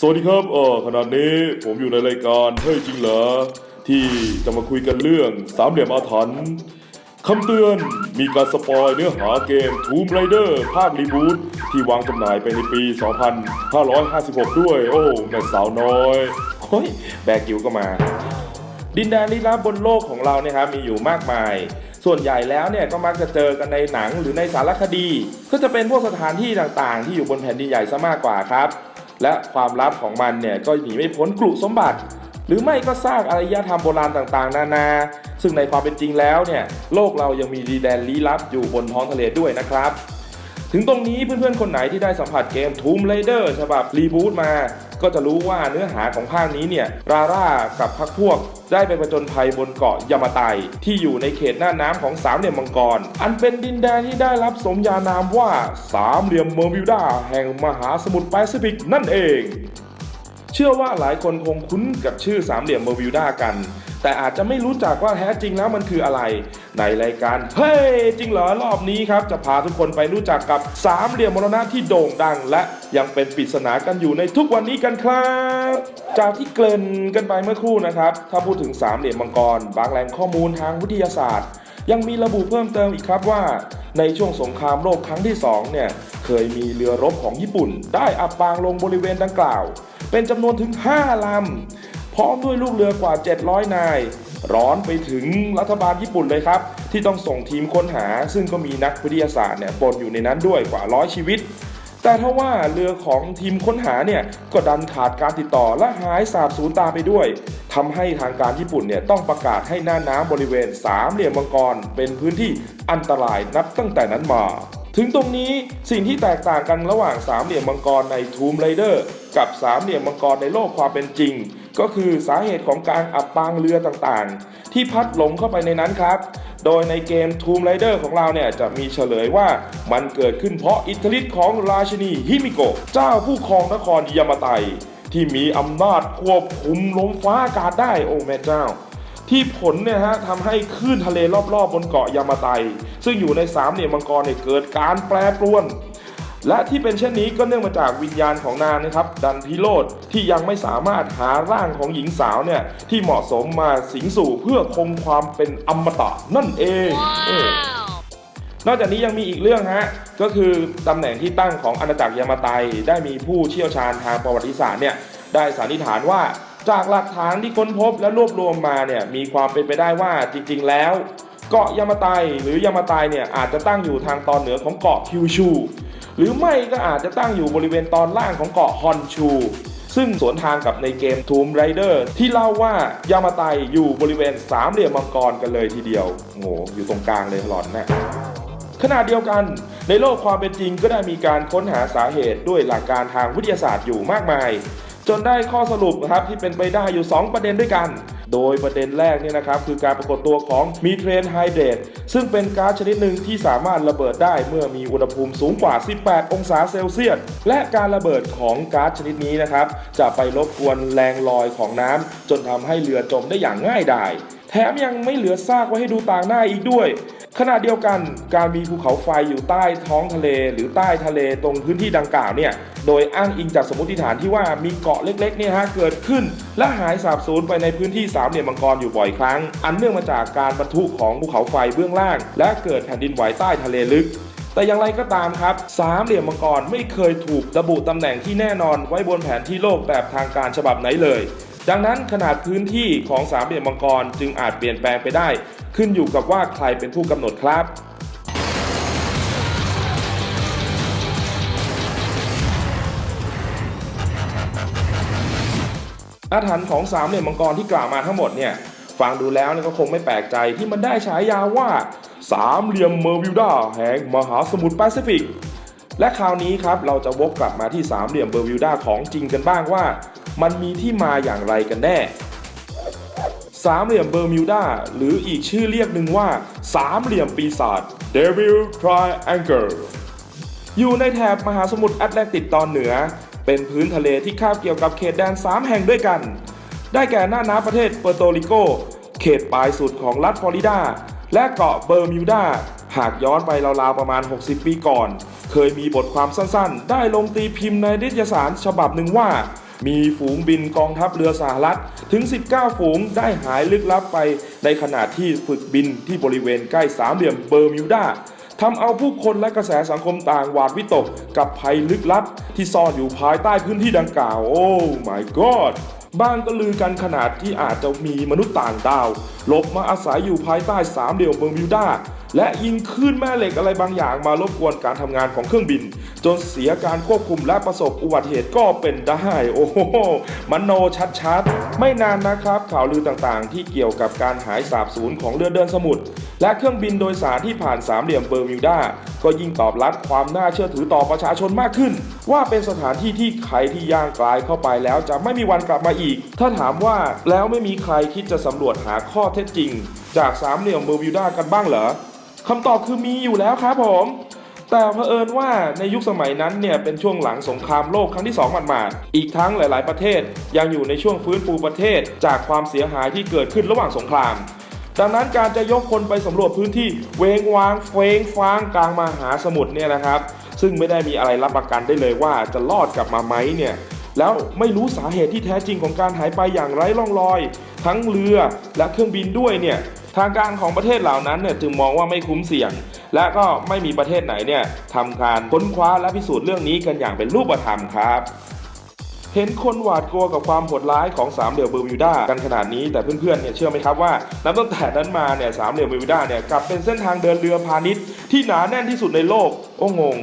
สวัสดีครับเออขณะนี้ผมอยู่ในรายการเฮ้ยจริงเหรอที่จะมาคุยกันเรื่องสามเหลี่ยมอาถรรพ์คำเตือนมีการสปอยเนื้อหาเกม Tomb Raider ภาครีบูทที่วางจำหน่ายไปในปี 2556 ด้วย โอ้แม่สาวน้อยเฮ้ยแบกิวก็มา ดินแดนลี้ลับบนโลกของเราเนี่ยครับมีอยู่มากมาย ส่วนใหญ่แล้วเนี่ยก็มักจะเจอกันในหนังหรือในสารคดี ก็จะเป็นพวกสถานที่ต่างๆ ที่อยู่บนแผ่นดินใหญ่ซะมากกว่าครับ และความลับของมันเนี่ยก็หนีไม่พ้นกลุ่สมบัติ หรือไม่ก็สร้างอารยธรรมโบราณต่างๆ นานา ซึ่งในความเป็นจริงแล้วเนี่ยโลกเรายังมีดีแดนลี้ลับอยู่บนท้องทะเลด้วยนะครับ ถึงตรงนี้เพื่อนๆ คนไหนที่ได้สัมผัสเกม Tomb Raider ฉบับรีบูตมา ก็จะรู้ว่าเนื้อหาของภาคนี้เนี่ย ราร่ากับพักพวก ได้ไปประจนภัยบนเกาะยามาไตที่อยู่ในเขตหน้าน้ำของสามเหลี่ยมมังกร อันเป็นดินแดนที่ได้รับสมญานามว่าสามเหลี่ยมเมอร์มิวดาแห่งมหาสมุทรแปซิฟิกนั่นเอง เชื่อว่าหลายคนคงคุ้นกับชื่อสามเหลี่ยมเมอร์วิวดากัน แต่อาจจะไม่รู้จักว่าแท้จริงแล้วมันคืออะไร ในรายการ เฮ้ย จริงเหรอรอบนี้ครับ จะพาทุกคนไปรู้จักกับสามเหลี่ยมมรณะที่โด่งดัง และยังเป็นปริศนากันอยู่ในทุกวันนี้กันครับ จากที่เกริ่นกันไปเมื่อครู่นะครับ ถ้าพูดถึงสามเหลี่ยมมังกร บางแหล่งข้อมูลทางวิทยาศาสตร์ ยังมีระบุเพิ่มเติมอีกครับว่าในช่วงสงครามโลกครั้งที่สองเนี่ย เคยมีเรือรบของญี่ปุ่น ได้อับปางลงบริเวณดังกล่าว เป็นจำนวนถึง 5 ลำ พร้อมด้วยลูกเรือกว่า 700 นาย ร้อนไปถึงรัฐบาลญี่ปุ่นเลยครับ ที่ต้องส่งทีมค้นหา ซึ่งก็มีนักวิทยาศาสตร์เนี่ยปนอยู่ในนั้นด้วยกว่าร้อยชีวิต แต่ถ้าว่าเรือของทีมค้นหาเนี่ยก็ดันขาดการติดต่อและหายสาบสูญตาไปด้วยทำให้ทางการญี่ปุ่นเนี่ยต้องประกาศให้หน้าน้ำบริเวณสามเหลี่ยมมังกรเป็นพื้นที่อันตรายนับตั้งแต่นั้นมา ถึงตรงนี้สิ่งที่แตกต่างกันระหว่างสามเหลี่ยมมังกรใน Tomb Raider กับสามเหลี่ยมมังกรในโลกความเป็นจริง ก็คือสาเหตุของการอับปางเรือต่างๆ ที่พัดหลงเข้าไปในนั้นครับ โดยในเกม Tomb Raider ของเราเนี่ยจะมีเฉลยว่ามันเกิดขึ้นเพราะอิทธิฤทธิ์ของราชินีฮิมิโกะเจ้าผู้ครองนครยามาไตที่มีอำนาจควบคุมลมฟ้าอากาศได้โอ้แม่เจ้า ที่ผลเนี่ยฮะทำให้คลื่นทะเลรอบๆ บนเกาะยามาไต ซึ่งอยู่ในสามเหลี่ยมมังกรเนี่ยเกิดการแปรปรวน และที่เป็นเช่นนี้ก็เนื่องมาจากวิญญาณของนางนะครับดันพิโรธที่ยังไม่สามารถหาร่างของหญิงสาวเนี่ยที่เหมาะสมมาสิงสู่เพื่อคงความเป็นอมตะนั่นเองเออนอกจากนี้ยังมีอีกเรื่องฮะ ก็คือตำแหน่งที่ตั้งของอาณาจักรยามาไตได้มีผู้เชี่ยวชาญทางประวัติศาสตร์เนี่ยได้สันนิษฐานว่า จากหลักฐานที่ค้นพบและรวบรวมมาเนี่ยมีความเป็นไปได้ว่าจริง ๆ แล้วเกาะยามาไตหรือยามาไตเนี่ยอาจจะตั้งอยู่ทางตอนเหนือของเกาะคิวชู หรือไม่ก็อาจจะตั้งอยู่บริเวณตอนล่างของเกาะฮอนชู ซึ่งสวนทางกับในเกม Tomb Raider ที่เล่าว่ายามาไตอยู่บริเวณสามเหลี่ยมมังกรกันเลยทีเดียวโอ้โหอยู่ตรงกลางเลยหลอนนะขณะเดียวกัน ในโลกความเป็นจริงก็ได้มีการค้นหาสาเหตุด้วยหลักการทางวิทยาศาสตร์อยู่มากมาย จนได้ข้อสรุปนะครับที่เป็นไปได้อยู่ 2 ประเด็นด้วยกัน โดยประเด็นแรกเนี่ยนะครับคือการปรากฏตัวของมีเทรนไฮเดรตซึ่งเป็นก๊าซชนิดหนึ่งที่สามารถระเบิดได้เมื่อมีอุณหภูมิสูงกว่า 18 องศาเซลเซียส และการระเบิดของก๊าซชนิดนี้นะครับจะไปรบกวนแรงลอยของน้ำจนทำให้เรือจมได้อย่างง่ายดายแถมยังไม่เหลือซากไว้ให้ดูต่างหน้าอีกด้วย ขณะเดียวกันการมีภูเขาไฟอยู่ใต้ท้องทะเลหรือใต้ทะเลตรงพื้นที่ดังกล่าวเนี่ยโดยอ้างอิงจากสมมติฐานที่ว่ามีเกาะเล็กๆเนี่ยฮะเกิดขึ้น และหายสาบสูญไปในพื้นที่สามเหลี่ยมมังกรอยู่บ่อยครั้ง อันเนื่องมาจากการบรรทุกของภูเขาไฟเบื้องล่าง และเกิดแผ่นดินไหวใต้ทะเลลึกแต่อย่างไรก็ตามครับ สามเหลี่ยมมังกรไม่เคยถูกระบุตำแหน่งที่แน่นอนไว้บนแผนที่โลกแบบทางการฉบับไหนเลย ดังนั้นขนาดพื้นที่ของสามเหลี่ยมมังกรจึงอาจเปลี่ยนแปลงไปได้ ขึ้นอยู่กับว่าใครเป็นผู้กำหนดครับอาถรรพ์ของสามเหลี่ยมมังกรที่กล่าวมาทั้งหมดเนี่ยฟังดูแล้วก็คงไม่แปลกใจที่มันได้ฉายาว่าสามเหลี่ยมเมอร์วิวดาแห่งมหาสมุทรแปซิฟิก และคราวนี้ครับเราจะวกกลับมาที่สามเหลี่ยมเบอร์วิวดาของจริงกันบ้างว่า มันมีที่มาอย่างไรกันแน่ สามเหลี่ยมเบอร์มิวดาหรืออีกชื่อเรียกหนึ่งว่าสามเหลี่ยมปีศาจ Devil Triangle อยู่ในแถบมหาสมุทรแอตแลนติกตอนเหนือ เป็นพื้นทะเลที่คาบเกี่ยวกับเขตแดน 3 แห่งด้วยกัน ได้แก่หน้าน้ำประเทศเปอร์โตริโก เขตปลายสุดของรัฐฟลอริดา และเกาะเบอร์มิวดา หากย้อนไปราวๆประมาณ 60 ปีก่อน เคยมีบทความสั้นๆ ได้ลงตีพิมพ์ในนิตยสารฉบับหนึ่งว่า มีฝูงบินกองทัพเรือสหรัฐถึง 19 ฝูงได้หายลึกลับไป ในขณะที่ฝึกบินที่บริเวณใกล้สามเหลี่ยมเบอร์มิวดาทำเอาผู้คนและกระแสสังคมต่างหวาดวิตกกับภัยลึกลับ ที่ซ่อนอยู่ภายใต้พื้นที่ดังกล่าว โอ้ my god บ้างก็ลือกันขนาดที่อาจจะมีมนุษย์ต่างดาวหลบมาอาศัยอยู่ภายใต้สามเหลี่ยมเบอร์มิวดาและยิงคลื่นแม่เหล็กอะไรบางอย่างมารบกวนการทำงานของเครื่องบิน จนเสียการควบคุมและประสบอุบัติเหตุก็เป็นได้ โอ้โหมันโนชัดๆ ไม่นานนะครับ ข่าวลือต่างๆ ที่เกี่ยวกับการหายสาบสูญของเรือเดินสมุทรและเครื่องบินโดยสารที่ผ่านสามเหลี่ยมเบอร์มิวดาก็ยิ่งตอบรับความน่าเชื่อถือต่อประชาชนมากขึ้น ว่าเป็นสถานที่ที่ใครที่ย่างกลายเข้าไปแล้วจะไม่มีวันกลับมาอีก ถ้าถามว่าแล้วไม่มีใครคิดจะสำรวจหาข้อเท็จจริง จากสามเหลี่ยมเบอร์มิวดากันบ้างเหรอคำตอบคือมีอยู่แล้วครับผม แต่เผอิญว่าในยุคสมัยนั้นเนี่ยเป็นช่วงหลังสงครามโลกครั้งที่2หมาดๆอีกทั้งหลาย ๆ ประเทศยังอยู่ในช่วงฟื้นฟูประเทศ จากความเสียหายที่เกิดขึ้นระหว่างสงคราม ดังนั้นการจะยกคนไปสำรวจพื้นที่เวงวางเฟงฟางกลางมหาสมุทรเนี่ยนะครับ ซึ่งไม่ได้มีอะไรรับประกันได้เลยว่าจะรอดกลับมาไหมเนี่ยแล้วไม่รู้สาเหตุที่แท้จริงของการหายไปอย่างไร้ร่องรอย ทั้งเรือและเครื่องบินด้วยเนี่ย ทางการของประเทศเหล่านั้นเนี่ยจึงมองว่าไม่คุ้มเสี่ยง และก็ไม่มีประเทศไหนเนี่ยทำการค้นคว้าและพิสูจน์เรื่องนี้กันอย่างเป็นรูปธรรมครับเห็นคนหวาดกลัวกับความโหดร้ายของสามเหลี่ยมเบอร์มิวดากันขนาดนี้แต่เพื่อนๆเนี่ยเชื่อไหมครับว่านับตั้งแต่นั้นมาเนี่ยสามเหลี่ยมเบอร์มิวดาเนี่ยกลับเป็นเส้นทางเดินเรือพาณิชย์ที่หนาแน่นที่สุดในโลกโอ้งง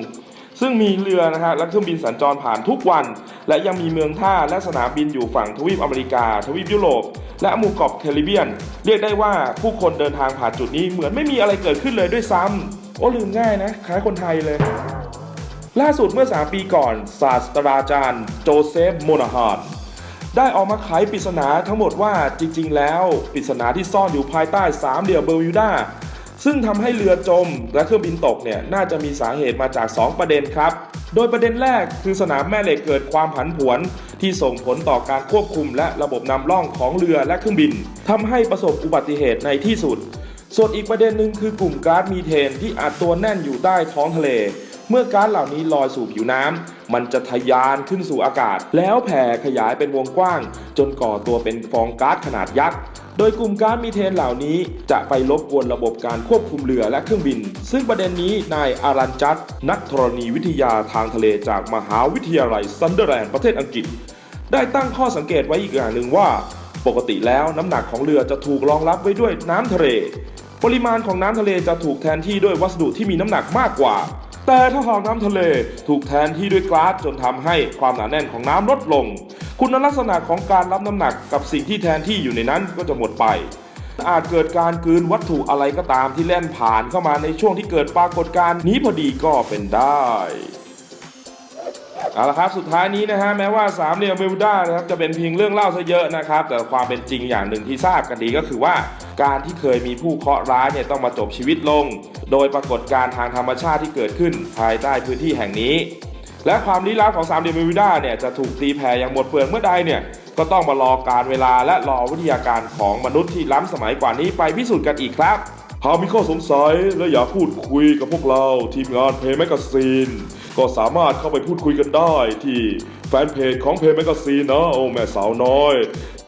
ซึ่งมีเรือนะฮะและเครื่องบินสัญจรผ่านทุกวัน และยังมีเมืองท่าและสนามบินอยู่ฝั่งทวีปอเมริกา ทวีปยุโรป และหมู่เกาะแคริเบียน เรียกได้ว่าผู้คนเดินทางผ่านจุดนี้เหมือนไม่มีอะไรเกิดขึ้นเลยด้วยซ้ำโอ้ลืมง่ายนะคล้ายคนไทยเลย ล่าสุดเมื่อ 3 ปีก่อนศาสตราจารย์ โจเซฟโมนาฮานได้ออกมาไขปริศนาทั้งหมดว่าจริง ๆ แล้วปริศนาที่ซ่อนอยู่ภายใต้สามเหลี่ยมเบอร์มิวดาซึ่งทำให้เรือจมและเครื่องบินตกเนี่ยน่าจะมีสาเหตุมาจาก 2 ประเด็นครับ โดยประเด็นแรกคือสนามแม่เหล็กเกิดความผันผวน ที่ส่งผลต่อการควบคุมและระบบนำร่องของเรือและเครื่องบินทำให้ประสบอุบัติเหตุในที่สุด ส่วนอีกประเด็นหนึ่งคือกลุ่มก๊าซมีเทนที่อัดตัวแน่นอยู่ใต้ท้องทะเล เมื่อก๊าซเหล่านี้ลอยสู่ผิวน้ำมันจะทะยานขึ้นสู่อากาศ แล้วแผ่ขยายเป็นวงกว้าง จนก่อตัวเป็นฟองก๊าซขนาดยักษ์โดยกลุ่มก๊าซมีเทนเหล่านี้จะไปรบกวนระบบการควบคุมเรือและเครื่องบิน ซึ่งประเด็นนี้นายอารันจัตนักธรณีวิทยาทางทะเลจากมหาวิทยาลัยซันเดอร์แลนด์ประเทศอังกฤษ ได้ตั้งข้อสังเกตไว้อีกอย่างหนึ่งว่า ปกติแล้วน้ำหนักของเรือจะถูกรองรับไว้ด้วยน้ำทะเล ปริมาณของน้ำทะเลจะถูกแทนที่ด้วยวัสดุที่มีน้ำหนักมากกว่า แต่ถ้าหากน้ำทะเลถูกแทนที่ด้วยก๊าซจนทำให้ความหนาแน่นของน้ำลดลง คุณลักษณะของการรับน้ำหนักกับสิ่งที่แทนที่อยู่ในนั้นก็จะหมดไปอาจเกิดการกลืนวัตถุอะไรก็ตามที่แล่นผ่านเข้ามาในช่วงที่เกิดปรากฏการณ์นี้พอดีก็เป็นได้ เอาละครับสุดท้ายนี้นะฮะแม้ว่าสามเหลี่ยมเบลด้านะครับจะเป็นเพียงเรื่องเล่าซะเยอะนะครับ แต่ความเป็นจริงอย่างหนึ่งที่ทราบกันดีก็คือว่าการที่เคยมีผู้เคราะห์ร้ายเนี่ยต้องมาจบชีวิตลง โดยปรากฏการณ์ทางธรรมชาติที่เกิดขึ้นภายใต้พื้นที่แห่งนี้ และความลี้ลับของสามเหลี่ยมเบลด้าเนี่ยจะถูกตีแผ่อย่างหมดเปลือกเมื่อใดเนี่ยก็ต้องมารอการเวลาและรอวิทยาการของมนุษย์ที่ล้ำสมัยกว่านี้ไปพิสูจน์กันอีกครับหากมีข้อสงสัยและอยากพูดคุยกับพวกเราทีมงานเพย์แมกซีน ก็สามารถเข้าไปพูดคุยกันได้ที่แฟนเพจของเพย์แมกซีนนะโอ้แม่สาวน้อย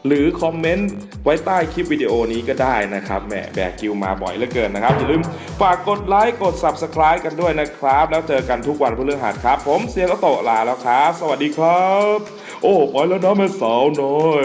หรือคอมเมนต์ไว้ใต้คลิปวิดีโอนี้ก็ได้นะครับแหมแบกกิวมาบ่อยเหลือเกินนะครับ อย่าลืมฝากกดไลค์กด Subscribe กันด้วยนะครับ แล้วเจอกันทุกวันพฤหัสครับ ผมเซียนก็โตลาแล้วครับ สวัสดีครับ โอ้ไปแล้วนะแม่สาวน้อย